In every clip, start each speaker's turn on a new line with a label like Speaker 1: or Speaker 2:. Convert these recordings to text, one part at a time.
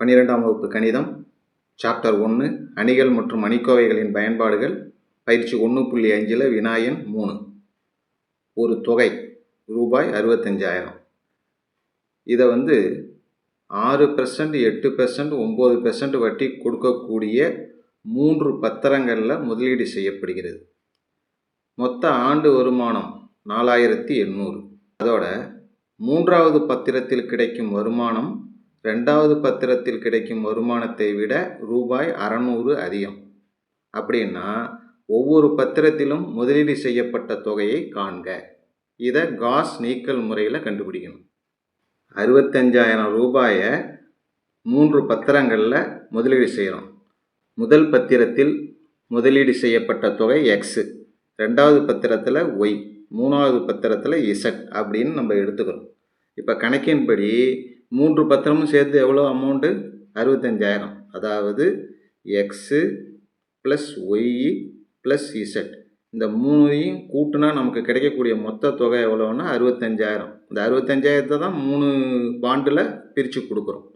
Speaker 1: பன்னிரெண்டாம் வகுப்பு கணிதம் சாப்டர் ஒன்று அணிகள் மற்றும் அணிக்கோவைகளின் பயன்பாடுகள் பயிற்சி ஒன்று புள்ளி அஞ்சில் வினாயன் மூணு. ஒரு தொகை ரூபாய் அறுபத்தஞ்சாயிரம். இதை வந்து ஆறு பெர்சன்ட் எட்டு பெர்சன்ட் ஒம்பது பெர்சன்ட் வட்டி கொடுக்கக்கூடிய மூன்று பத்திரங்களில் முதலீடு செய்யப்படுகிறது. மொத்த ஆண்டு வருமானம் நாலாயிரத்தி எண்ணூறு. அதோட மூன்றாவது பத்திரத்தில் கிடைக்கும் வருமானம் ரெண்டாவது பத்திரத்தில் கிடைக்கும் வருமானத்தை விட ரூபாய் அறநூறு அதிகம். அப்படின்னா ஒவ்வொரு பத்திரத்திலும் முதலீடு செய்யப்பட்ட தொகையை காண்க. இதை காஸ் நீக்கல் முறையில் கண்டுபிடிக்கணும். அறுபத்தஞ்சாயிரம் ரூபாயை மூன்று பத்திரங்களில் முதலீடு செய்கிறோம் முதல் பத்திரத்தில் முதலீடு செய்யப்பட்ட தொகை எக்ஸு ரெண்டாவது பத்திரத்தில் ஒய் மூணாவது பத்திரத்தில் இசட் அப்படின்னு நம்ம எடுத்துக்கிறோம். இப்போ கணக்கின்படி மூன்று பத்திரமும் சேர்த்து எவ்வளோ அமௌண்ட்டு அறுபத்தஞ்சாயிரம். அதாவது X plus Y plus Z இந்த மூணையும் கூட்டினா நமக்கு கிடைக்கக்கூடிய மொத்த தொகை எவ்வளோன்னா அறுபத்தஞ்சாயிரம். இந்த அறுபத்தஞ்சாயிரத்தை தான் மூணு பாண்டில் பிரித்து கொடுக்குறோம்.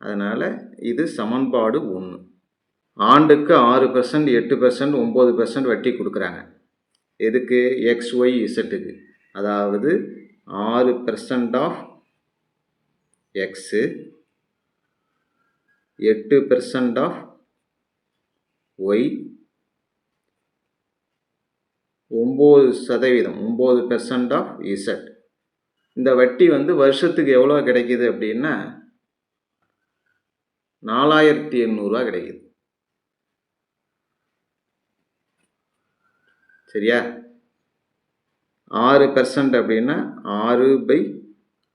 Speaker 1: அதனால் இது சமன்பாடு ஒன்று ஆண்டுக்கு ஆறு பர்சன்ட் எட்டு பர்சன்ட் ஒம்பது பர்சன்ட் வட்டி கொடுக்குறாங்க. எதுக்கு? எக்ஸ் ஒய் இசட்டுக்கு அதாவது ஆறு பர்சன்ட் ஆஃப் எக்ஸு எட்டு பெர்சன்ட் ஆஃப் ஒய் ஒம்பது சதவீதம் ஒம்பது பெர்சன்ட் ஆஃப் இசட் இந்த வட்டி வந்து வருஷத்துக்கு எவ்வளோ கிடைக்கிது அப்படின்னா நாலாயிரத்தி எண்ணூறுரூவா கிடைக்குது. சரியா? ஆறு பெர்சன்ட் அப்படின்னா ஆறு பை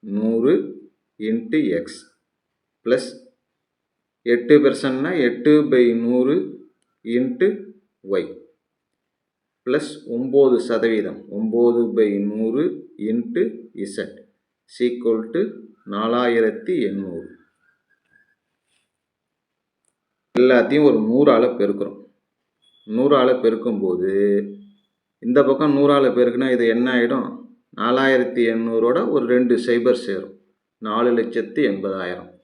Speaker 1: நூறு இன்ட்டு எக்ஸ் ப்ளஸ் எட்டு பெர்சன்ட்னா எட்டு பை நூறு இன்ட்டு ஒய் ப்ளஸ் ஒம்பது சதவீதம். ஒம்பது பை நூறு இன்ட்டு இசட் சீக்குவல் டு நாலாயிரத்தி எண்ணூறு. எல்லாத்தையும் ஒரு நூறால் பெருக்கிறோம். நூறால் பெருக்கும்போது இந்த பக்கம் நூறால் பெருக்குனா இது என்ன ஆகிடும் நாலாயிரத்தி எண்ணூறோட ஒரு ரெண்டு சைபர் சேரும். நாலு லட்சத்து எண்பதாயிரம்.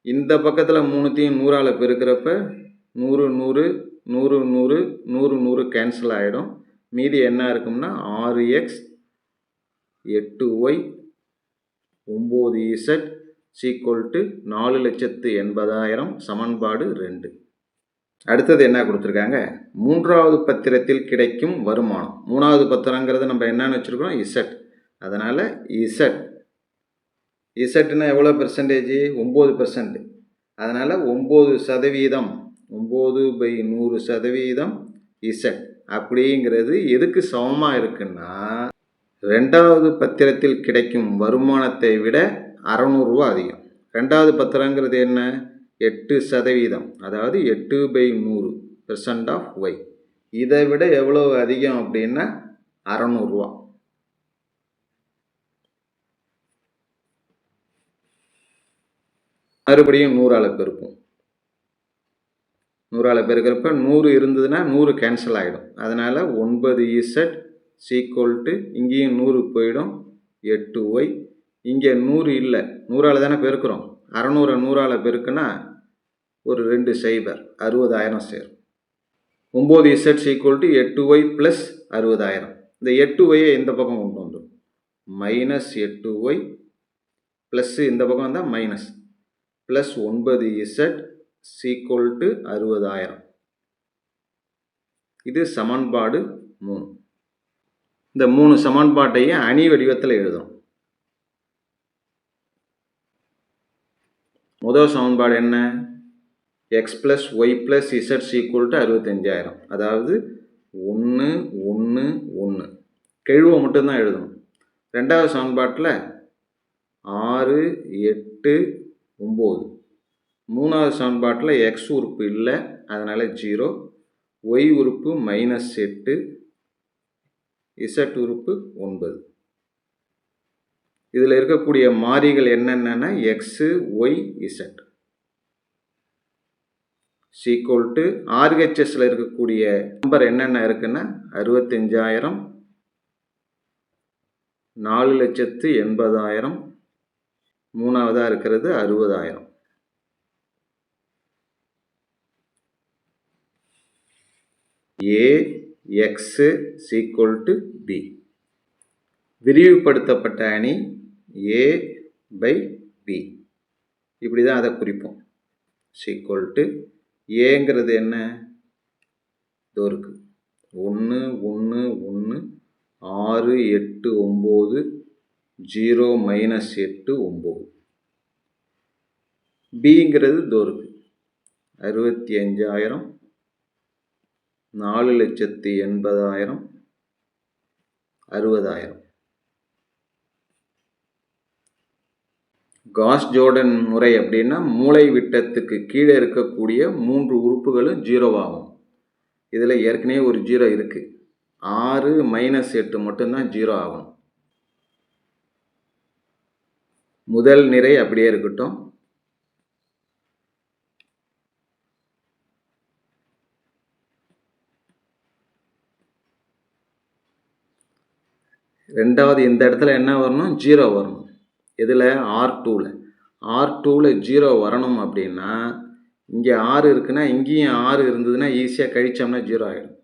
Speaker 1: இந்த பக்கத்தில் மூணுத்தையும் நூறால் பெருக்கிறப்ப நூறு நூறு நூறு நூறு நூறு நூறு கேன்சல் ஆகிடும் மீதி என்ன இருக்கும்னா ஆறு எக்ஸ் எட்டு ஒய் ஒம்பது இசட் சீக்குவல் டு நாலு லட்சத்து எண்பதாயிரம் சமன்பாடு ரெண்டு. அடுத்தது என்ன கொடுத்துருக்காங்க? மூன்றாவது பத்திரத்தில் கிடைக்கும் வருமானம். மூணாவது பத்திரங்கிறது நம்ம என்னன்னு வச்சுருக்கோம் இசட். அதனால் இசட். இசட்டுனா எவ்வளோ பெர்சன்டேஜ் ஒம்பது பெர்சன்ட் அதனால் ஒம்பது சதவீதம். ஒம்பது பை நூறு சதவீதம் இசட் அப்படிங்கிறது எதுக்கு சமமாக இருக்குன்னா ரெண்டாவது பத்திரத்தில் கிடைக்கும் வருமானத்தை விட அறநூறுரூவா அதிகம். ரெண்டாவது பத்திரங்கிறது என்ன? எட்டு சதவீதம். அதாவது எட்டு பை நூறு பெர்சன்ட் ஆஃப் ஒய் இதை விட எவ்வளோ அதிகம் அப்படின்னா அறநூறுரூவா மறுபடியும் நூறால் பெருக்கும் நூறால் பெருக்கிறப்ப நூறு இருந்ததுன்னா நூறு கேன்சல் ஆகிடும் அதனால் ஒன்பது இசட் சீக்குவல் டு இங்கேயும் நூறு போயிடும். எட்டு ஒய் இங்கே நூறு இல்லை. நூறால் தானே பெருக்கிறோம். அறநூறை நூறால் பெருக்குன்னா ஒரு ரெண்டு சைபர் அறுபதாயிரம் சேரும். ஒம்பது இசட் சீக்குவல் டு எட்டு ஒய் ப்ளஸ் அறுபதாயிரம். இந்த எட்டு ஒய்யை இந்த பக்கம் கொண்டு வந்துடும். மைனஸ் எட்டு ஒய் ப்ளஸ்ஸு இந்த பக்கம் வந்தால் மைனஸ் ப்ளஸ் ஒன்பது இசட் சீக்குவல் டு அறுபதாயிரம். இது சமன்பாடு மூணு. இந்த மூணு சமன்பாட்டையும் அணி வடிவத்தில் எழுதும் முதல் சமன்பாடு என்ன? X plus Y plus Z equal to அறுபத்தஞ்சாயிரம். அதாவது ஒன்று ஒன்று ஒன்று கெழுவை மட்டும்தான் எழுதணும். ரெண்டாவது சமன்பாட்டில் ஆறு எட்டு ஒம்பது. மூணாவது சமன்பாட்டில் எக்ஸ் உறுப்பு இல்லை அதனால் ஜீரோ ஒய் உறுப்பு மைனஸ் எட்டு. இசட் உறுப்பு ஒன்பது. இதில் இருக்கக்கூடிய மாறிகள் என்னென்னா X Y Z equal to ஆர்ஹெச்எஸில் இருக்கக்கூடிய நம்பர் என்னென்ன இருக்குன்னா அறுபத்தஞ்சாயிரம் நாலு லட்சத்து எண்பதாயிரம் மூணாவதாக இருக்கிறது அறுபதாயிரம். A X equal to B விரிவுபடுத்தப்பட்ட அணி ஏ பை பி இப்படி தான் அதை குறிப்போம். சீக்குவல் டு ஏங்கிறது என்ன? இதோ இருக்குது ஒன்று ஒன்று ஒன்று ஆறு எட்டு ஒம்பது ஜீரோ மைனஸ் எட்டு ஒம்பது. பிங்கிறது தோருக்கு அறுபத்தி அஞ்சாயிரம் நாலு லட்சத்தி எண்பதாயிரம் அறுபதாயிரம். காஸ் ஜோர்டன் முறை அப்படின்னா மூளை விட்டத்துக்கு கீழே இருக்கக்கூடிய மூன்று உறுப்புகளும் ஜீரோவாகும். இதில் ஏற்கனவே ஒரு ஜீரோ இருக்குது ஆறு மைனஸ் எட்டு மட்டும்தான் ஜீரோ ஆகும் முதல் நிறை அப்படியே இருக்கட்டும். ரெண்டாவது இந்த இடத்துல என்ன வரணும்? ஜீரோ வரணும். இதில் ஆர் டூவில் ஆர் டூவில் ஜீரோ வரணும் அப்படின்னா இங்கே ஆறு இருக்குன்னா இங்கேயும் ஆறு இருந்ததுன்னா ஈஸியாக கழித்தோம்னா ஜீரோ ஆகிடும்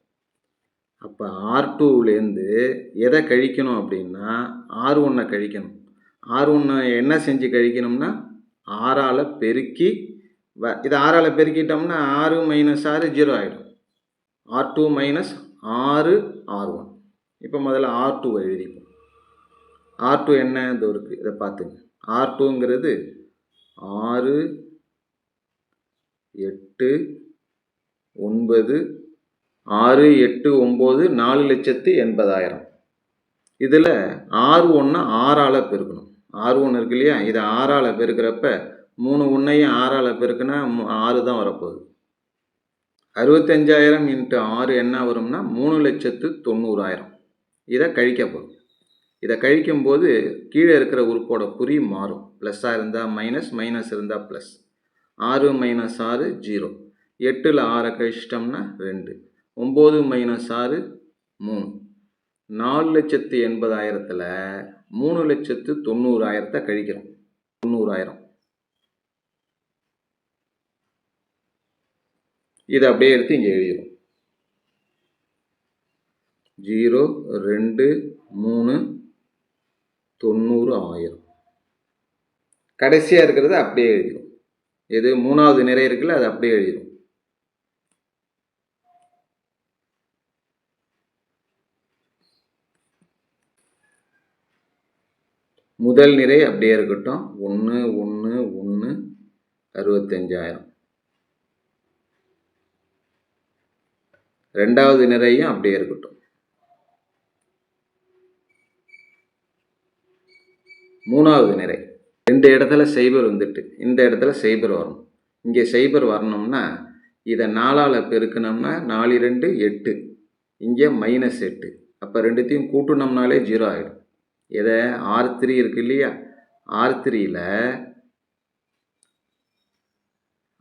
Speaker 1: அப்போ ஆர் டூவிலேருந்து எதை கழிக்கணும் அப்படின்னா ஆறு ஒன்றை கழிக்கணும். ஆறு ஒன்று என்ன செஞ்சு கழிக்கணும்னா ஆறால் பெருக்கி வ இதை ஆறால் பெருக்கிட்டோம்னா ஆறு மைனஸ் ஆறு ஜீரோ ஆகிடும் ஆர் டூ மைனஸ் ஆறு ஆர் ஒன் இப்போ முதல்ல ஆர் டூ எழுதிப்போம். ஆர் டூ என்ன? இது இருக்குது இதை பார்த்துங்க. ஆர் டூங்கிறது ஆறு எட்டு ஒன்பது ஆறு எட்டு ஒம்பது நாலு லட்சத்து எண்பதாயிரம். இதில் ஆறு ஒன்று ஆறால் பெருக்கணும். ஆறு ஒன்று இருக்கு இல்லையா இதை ஆறால் பெருக்கிறப்ப மூணு ஒன்றையும் ஆறால் பெருக்குன்னா ஆறு தான் வரப்போகுது. அறுபத்தஞ்சாயிரம் இன்ட்டு ஆறு என்ன வரும்னா மூணு லட்சத்து தொண்ணூறாயிரம். இதை கழிக்க போகும் இதை கழிக்கும்போது கீழே இருக்கிற உறுப்போட குறி மாறும். ப்ளஸ்ஸாக இருந்தால் மைனஸ் மைனஸ் இருந்தால் ப்ளஸ். ஆறு மைனஸ் ஆறு ஜீரோ. எட்டில் ஆறை கழிச்சிட்டோம்னா ரெண்டு. ஒம்பது மைனஸ் ஆறு மூணு. நாலு லட்சத்து எண்பதாயிரத்தில் மூணு லட்சத்து தொண்ணூறாயிரத்தை கழிக்கிறோம். தொண்ணூறாயிரம். இதை அப்படியே எடுத்து இங்கே எழுதிடும் ஜீரோ ரெண்டு மூணு தொண்ணூறு ஆயிரம் கடைசியாக இருக்கிறத அப்படியே எழுதிடும் எது மூணாவது நிறை இருக்குல்ல அது அப்படியே எழுதிடும் முதல் நிறை அப்படியே இருக்கட்டும். ஒன்று ஒன்று ஒன்று அறுபத்தஞ்சாயிரம். ரெண்டாவது நிறையும் அப்படியே இருக்கட்டும். மூணாவது நிறை. ரெண்டு இடத்துல சைபர் வந்துட்டு இந்த இடத்துல சைபர் வரும் இங்கே சைபர் வரணும்னா இதை நாலால் பெருக்கணும்னா நாலு ரெண்டு எட்டு. இங்கே மைனஸ் எட்டு. அப்போ ரெண்டுத்தையும் கூட்டினோம்னாலே ஜீரோ ஆகிடும் எதை? ஆர் த்ரீ இருக்கு இல்லையா? ஆர் த்ரீயில்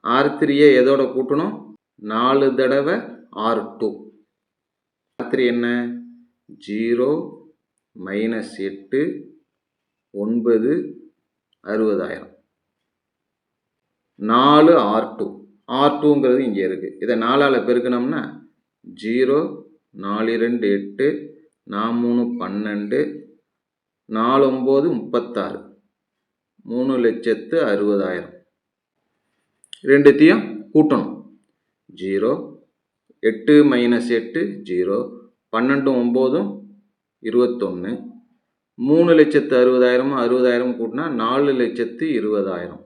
Speaker 1: ஆர் த்ரீயை எதோட கூட்டணும்? நாலு தடவை ஆர் டூ. ஆர் த்ரீ என்ன? ஜீரோ மைனஸ் எட்டு ஒன்பது அறுபதாயிரம். நாலு ஆர் டூ. ஆர் டூங்கிறது இங்கே இருக்குது இதை நாலால் பெருக்கணும்னா ஜீரோ நாலு ரெண்டு எட்டு நான் மூணு பன்னெண்டு நாலு ஒம்பது முப்பத்தாறு. மூணு லட்சத்து அறுபதாயிரம். ரெண்டுத்தையும் கூட்டணும். ஜீரோ எட்டு மைனஸ் எட்டு ஜீரோ. பன்னெண்டு ஒம்போதும் இருபத்தொன்று மூணு லட்சத்து அறுபதாயிரமும் அறுபதாயிரம் கூட்டினா நாலு லட்சத்து இருபதாயிரம்.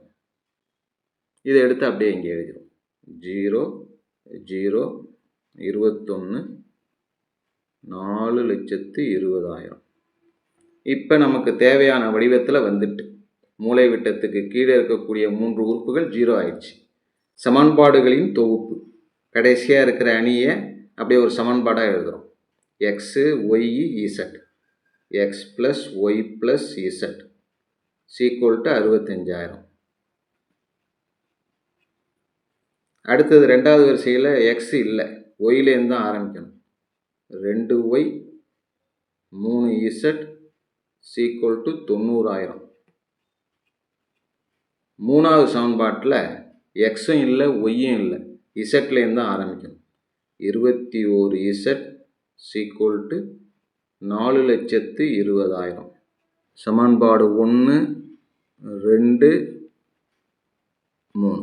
Speaker 1: இதை எடுத்து அப்படியே இங்கே எழுதிடும் ஜீரோ ஜீரோ இருபத்தொன்று நாலு லட்சத்து இருபதாயிரம். இப்போ நமக்கு தேவையான வடிவத்தில் வந்துட்டு. மூளை விட்டத்துக்கு கீழே இருக்கக்கூடிய மூன்று உறுப்புகள் ஜீரோ ஆயிடுச்சு. சமன்பாடுகளின் தொகுப்பு. கடைசியாக இருக்கிற அணியை அப்படியே ஒரு சமன்பாடாக எழுதுகிறோம் X Y Z X plus Y plus Z equal to அறுபத்தஞ்சாயிரம். அடுத்தது ரெண்டாவது வரிசையில் எக்ஸ் இல்லை. ஒய்லேருந்து தான் ஆரம்பிக்கணும். ரெண்டு ஒய் மூணு இசட் சீக்குவல் டு தொண்ணூறாயிரம். மூணாவது சமன்பாட்டில் எக்ஸும் இல்லை ஒய்யும் இல்லை. இசட்லேருந்து தான் ஆரம்பிக்கணும். இருபத்தி ஓரு இசட் சீக்குவல் டு நாலு லட்சத்து இருபதாயிரம். சமன்பாடு ஒன்று ரெண்டு மூணு.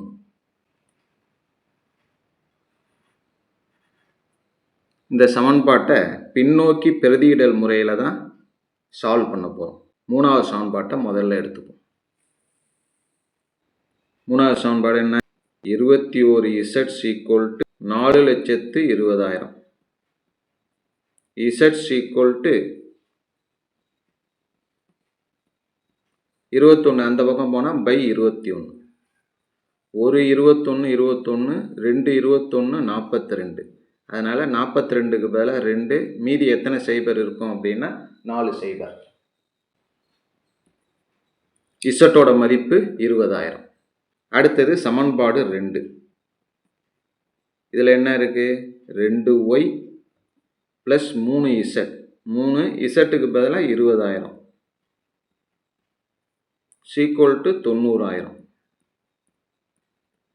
Speaker 1: இந்த சமன்பாட்டை பின்னோக்கி பிரதியிடல் முறையில் தான் சால்வ் பண்ண போகிறோம் மூணாவது சமன்பாட்டை முதல்ல எடுத்துப்போம். மூணாவது சமன்பாடு என்ன? இருபத்தி ஓரு இசட் சீக்குவல் டு நாலு லட்சத்து இருபதாயிரம். இசட் சீக்குவல் டு இருபத்தொன்று அந்த பக்கம் போனால் பை இருபத்தி ஒன்று ஒரு இருபத்தொன்று இருபத்தொன்று ரெண்டு இருபத்தொன்று நாற்பத்தி ரெண்டு. அதனால் நாற்பத்தி ரெண்டுக்கு பதிலாக ரெண்டு மீதி எத்தனை சைபர் இருக்கும் அப்படின்னா நாலு சைபர். இசட்டோட மதிப்பு இருபதாயிரம். அடுத்தது சமன்பாடு ரெண்டு. இதில் என்ன இருக்குது ரெண்டு ஒய் ப்ளஸ் மூணு இசட். மூணு இசட்டுக்கு பதிலாக இருபதாயிரம். சீக்குவல் டு தொண்ணூறாயிரம்.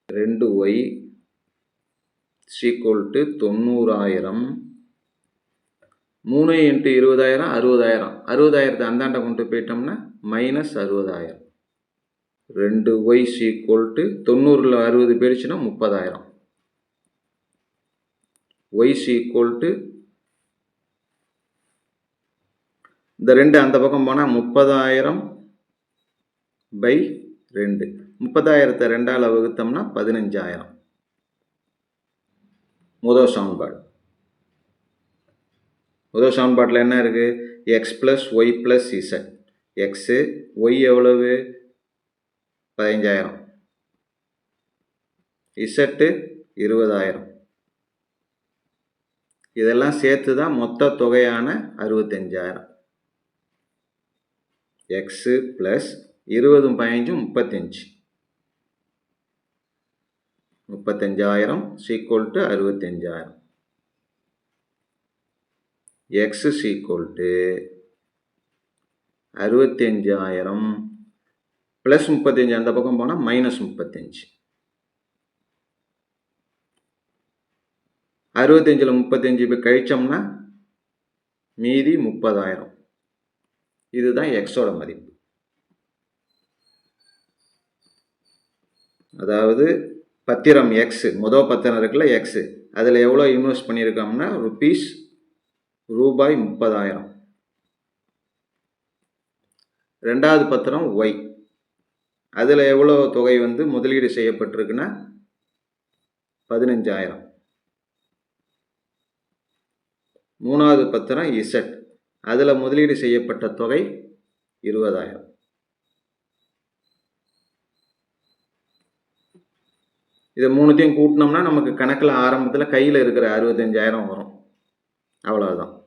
Speaker 1: ரெண்டு ஒய் சீக்குவல் டு தொண்ணூறாயிரம். மூணு இன்ட்டு இருபதாயிரம் அறுபதாயிரம். அறுபதாயிரத்தை அந்தாண்ட கொண்டு போயிட்டோம்னா மைனஸ் அறுபதாயிரம். ரெண்டு ஒய் ஈக்குவல் டு தொண்ணூறில் அறுபது போயிடுச்சுன்னா முப்பதாயிரம். ஒய் ஈக்குவல் டு இந்த ரெண்டு அந்த பக்கம் போனால் முப்பதாயிரம் பை ரெண்டு. முப்பதாயிரத்தை ரெண்டால் வகுத்தோம்னா பதினஞ்சாயிரம். முதல் சமன்பாடு. முதல் சமன்பாட்டில் என்ன இருக்குது X plus Y plus Z X Y எவ்வளவு? பதினஞ்சாயிரம். இசட்டு இருபதாயிரம். இதெல்லாம் சேர்த்து தான் மொத்த தொகையான அறுபத்தஞ்சாயிரம். எக்ஸு ப்ளஸ் இருபதும் பதினஞ்சும் முப்பத்தஞ்சு. முப்பத்தஞ்சாயிரம் சீக்குவல் டு அறுபத்தஞ்சாயிரம். எக்ஸ் சீக்குவல் டு அறுபத்தஞ்சாயிரம் ப்ளஸ் முப்பத்தஞ்சு அந்த பக்கம் போனால் மைனஸ் முப்பத்தஞ்சு. அறுபத்தஞ்சில் முப்பத்தஞ்சு இப்போ கழித்தோம்னா மீதி முப்பதாயிரம். இதுதான் எக்ஸோட மதிப்பு. அதாவது பத்திரம் எக்ஸு மொதல் பத்திரம் இருக்குல்ல எக்ஸு அதில் எவ்வளோ இன்வெஸ்ட் பண்ணியிருக்கோம்னா ருபீஸ் ரூபாய் முப்பதாயிரம். ரெண்டாவது பத்திரம் ஒய் அதில் எவ்வளோ தொகை வந்து முதலீடு செய்யப்பட்டிருக்குன்னா? பதினஞ்சாயிரம். மூணாவது பத்திரம் இசட் அதில் முதலீடு செய்யப்பட்ட தொகை இருபதாயிரம். இதை மூணுத்தையும் கூட்டினோம்னா நமக்கு கணக்கில் ஆரம்பத்தில் கையில் இருக்கிற அறுபத்தஞ்சாயிரம் வரும். அவ்வளோதான்